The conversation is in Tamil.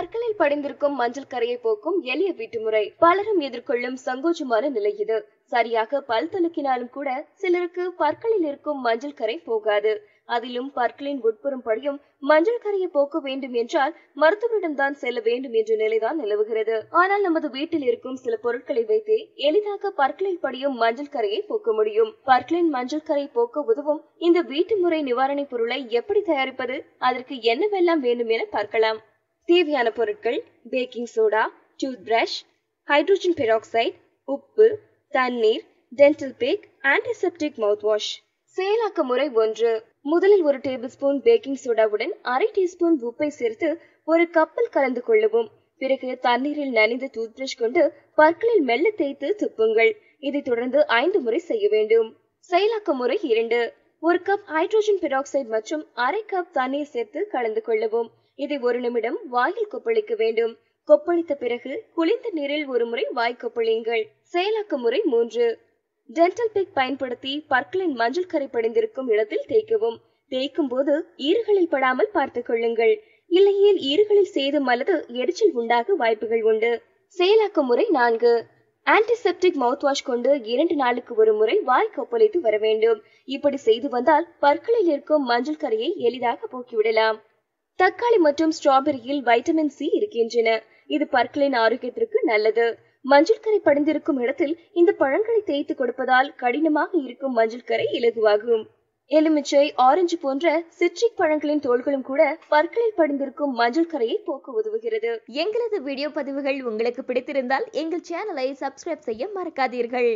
பற்களில் படிந்திருக்கும் மஞ்சள் கரையை போக்கும் எளிய வீட்டு முறை பலரும் எதிர்கொள்ளும் சங்கோஜமான நிலை இது. சரியாக பல் துலக்கினாலும் கூட சிலருக்கு பற்களில் இருக்கும் மஞ்சள் கரை போகாது. அதிலும் பற்களின் உட்புறம் படியும் மஞ்சள் கரையை போக்க வேண்டும் என்றால் மருத்துவரிடம்தான் செல்ல வேண்டும் என்ற நிலைதான் நிலவுகிறது. ஆனால் நமது வீட்டில் இருக்கும் சில பொருட்களை வைத்தே எளிதாக பற்களில் படியும் மஞ்சள் கரையை போக்க முடியும். பற்களின் மஞ்சள் கரை போக்க உதவும் இந்த வீட்டு முறை நிவாரண பொருளை எப்படி தயாரிப்பது? அதற்கு என்னவெல்லாம் வேண்டும் என பார்க்கலாம். தேவையான பொருட்கள் baking soda toothbrush hydrogen peroxide உப்பு தண்ணீர் dental pack antiseptic mouthwash செயலாக்க முறை ஒன்று. முதலில் ஒரு டேபிள் ஸ்பூன் பேக்கிங் சோடாவுடன் அரை டீஸ்பூன் உப்பை சேர்த்து ஒரு கப்பில் கலந்து கொள்ளவும். பிறகு தண்ணீரில் நனைந்த டூத் பிரஷ் கொண்டு பற்களில் மெல்ல தேய்த்து துப்புங்கள். இதை தொடர்ந்து ஐந்து முறை செய்ய வேண்டும். செயலாக்க முறை இரண்டு. ஒரு கப் ஹைட்ரோஜன் பெராக்சைடு மற்றும் அரை கப் தண்ணீர் சேர்த்து கலந்து கொள்ளவும். இதை ஒரு நிமிடம் வாயில் கொப்பளிக்க வேண்டும். கொப்பளித்த பிறகு குளிர்ந்த நீரில் ஒரு முறை வாய் கொப்பளியுங்கள். செயலாக்க முறை மூன்று. டென்டல் பிக் பயன்படுத்தி பற்களின் மஞ்சள் கரை படிந்திருக்கும் இடத்தில் தேய்க்கவும். தேய்க்கும் போது ஈறுகளில் படாமல் பார்த்துக் கொள்ளுங்கள். இல்லையேல் ஈறுகளில் சேதம் அல்லது எரிச்சல் உண்டாக வாய்ப்புகள் உண்டு. செயலாக்க முறை நான்கு. ஆன்டிசெப்டிக் மவுத் வாஷ் கொண்டு இரண்டு நாளுக்கு ஒரு முறை வாய் கொப்பளித்து வர வேண்டும். இப்படி செய்து வந்தால் பற்களில் இருக்கும் மஞ்சள் கரையை எளிதாக போக்கிவிடலாம். தக்காளி மற்றும் ஸ்ட்ராபெரியில் வைட்டமின் சி இருக்கின்றன. இது பற்களின் ஆரோக்கியத்திற்கு நல்லது. மஞ்சள் கரை படிந்திருக்கும் இடத்தில் இந்த பழங்களை தேய்த்து கொடுப்பதால் கடினமாக இருக்கும் மஞ்சள் கரை இலகுவாகும். எலுமிச்சை ஆரஞ்சு போன்ற சிட்ரிக் பழங்களின் தோள்களும் கூட பற்களில் படிந்திருக்கும் மஞ்சள் கரையை போக்க உதவுகிறது. எங்களது வீடியோ பதிவுகள் உங்களுக்கு பிடித்திருந்தால் எங்கள் சேனலை சப்ஸ்கிரைப் செய்ய மறக்காதீர்கள்.